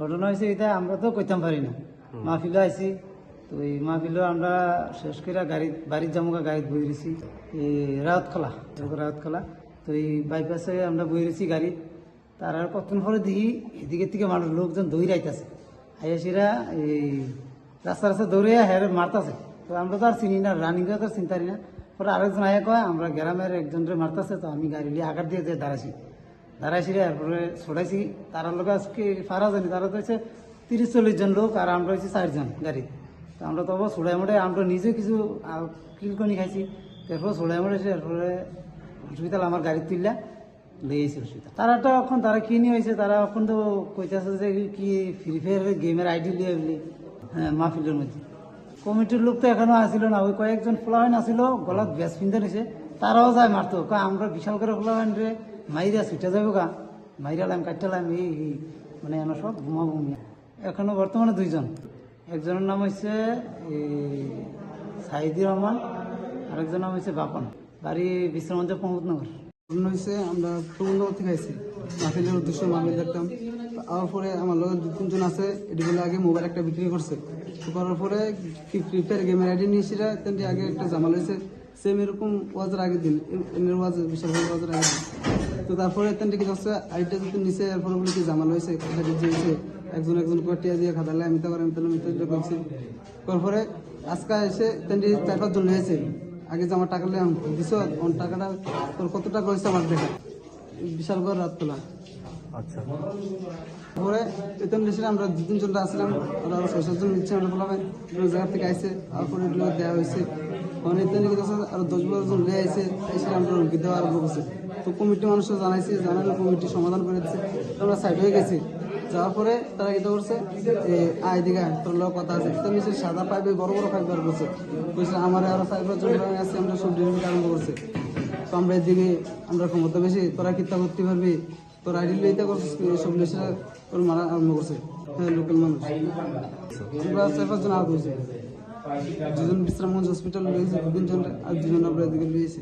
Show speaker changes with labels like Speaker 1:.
Speaker 1: ঘটনা হয়েছে এটা আমরা তো কইতাম পারি না। মাহফিলে আইছি তো এই মাহফিলে আমরা শেষ করে গাড়ি বাড়ির জামুকা গাড়ি বই রয়েছি এই রাউত খোলা রাউত খোলা। তো এই বাইপাসে আমরা বই রয়েছি গাড়ি। তার আর কতক্ষণ পরে দেখি এদিকে থেকে মানুষ লোকজন দৌড়ে আইতাছে। আইয়াসিরা এই রাস্তা রাস্তা দৌড়ে হ্যাঁ মারতাছে। তো আমরা তো আর চিনি না রানিং তো আর চিন্তা না। পরে আরেকজন আয়া কয় আমরা গ্রামের একজনরে মারতাছে তো আমি গাড়ি নিয়ে আঘাত দিয়ে যে দাঁড়াইছি রে এরপরে ছড়াইছি তারা লোক আজকে ফারা জানি তারা তো হচ্ছে তিরিশ চল্লিশ জন লোক আর আমরা হচ্ছে চারজন গাড়ি। তো আমরা তো অবশ্য ছড়াই মোড়ে আমরা নিজে কিছু কিলকনি খাইছি। তারপর ছড়াই মোড়ে এসে এরপরে হসপিটাল আমার গাড়ি তুললা লেগেছে হসপিটাল। তারা তো এখন, তারা কি নিয়ে হয়েছে তারা এখন তো কইতেছে যে কি ফ্রি ফায়ার গেমের আইডি লিয়ে হ্যাঁ মাহফিলের মধ্যে। কমিটির লোক তো এখনও আসিল না, ওই কয়েকজন ফ্লাওয়াইন আসিল, গলাত ব্যাস পিন্ধে নিছে। তারাও যায় মারতো আমরা বিশাল করে ফ্লাওয়াইন রে। মাইরা ছুটে যাব গা। মাইরালাম কাটলাম এই মানে এনে সব ঘুমা ঘুমিয়ে এখনও বর্তমানে দুইজন। একজনের নাম হচ্ছে সাইদি রহমান, আরেকজনের নাম হচ্ছে বাপন। বাড়ি বিশ্রামঞ্চ প্রমোদনগর।
Speaker 2: হয়েছে আমরা প্রবন্ধ থেকে আইছি। মাহফিলের উদ্দেশ্য মাহফিল দেখতাম। আওয়ার পরে আমার লোক দু তিনজন আছে, এটি বলে আগে মোবাইল একটা বিক্রি করছে। করার পরে ফ্রি গেমের আইডি নিয়েছিরা তেমনি আগে একটা জামাল হয়েছে সেম এরকম ওয়াজের আগের দিন এমনি ওয়াজ, বিশাল ওয়াজের আগের দিন। তো তারপরে এতেন কি যাচ্ছে আইটা যদি নিচে এরপরে বলে কি জামাল হয়েছে কথা যে হয়েছে একজন একজন করে দিয়ে খাদালে আমি তো আমি তো মিত্র করছি। তারপরে আজকে এসে তেমনি চার পাঁচজন হয়েছে। আগে জামা টাকা নিলাম দিছ টাকাটা তোর কত টাকা হয়েছে আমার দেখা। বিশাল করে রাত তোলা।
Speaker 3: আচ্ছা।
Speaker 2: পরে এতন দেশে আমরা দু তিনজন আসলাম। ওরা ছয় সাতজন নিচ্ছে আমরা বিভিন্ন জায়গা থেকে আইসে তারপরে দেওয়া হয়েছে মানে এতন দিকে আরও দশ বারো জন লিয়ে আইসে এসে আমরা রুগী দেওয়া আরম্ভ করছে। তো কমিটি মানুষও জানাইছে জানালে কমিটি সমাধান করে দিচ্ছে আমরা সাইড হয়ে গেছি। যাওয়ার পরে তারা এটা করছে, যে, আয় দিঘা তোর লোক কথা আছে। তো নিচে সাদা পাইপে বড় বড় পাইপ বার করছে। বলছে আমার আরও চার পাঁচ জন আছে আমরা সব ডেলিভারি আরম্ভ করছে। তো আমরা এদিকে, আমরা ক্ষমতা বেশি, তোরা কিতা করতে পারবি। তোর আইডি লইতে করছিস? এসব লিসেরা তোর মারা আরম্ভ করছে। হ্যাঁ লোকাল মানুষ। আমরা চার পাঁচজন আহত হয়েছে। দুজন বিশ্রামগঞ্জ হসপিটাল লইয়েছে তিনজন আর দুজন আমরা এদিকে লইয়েছে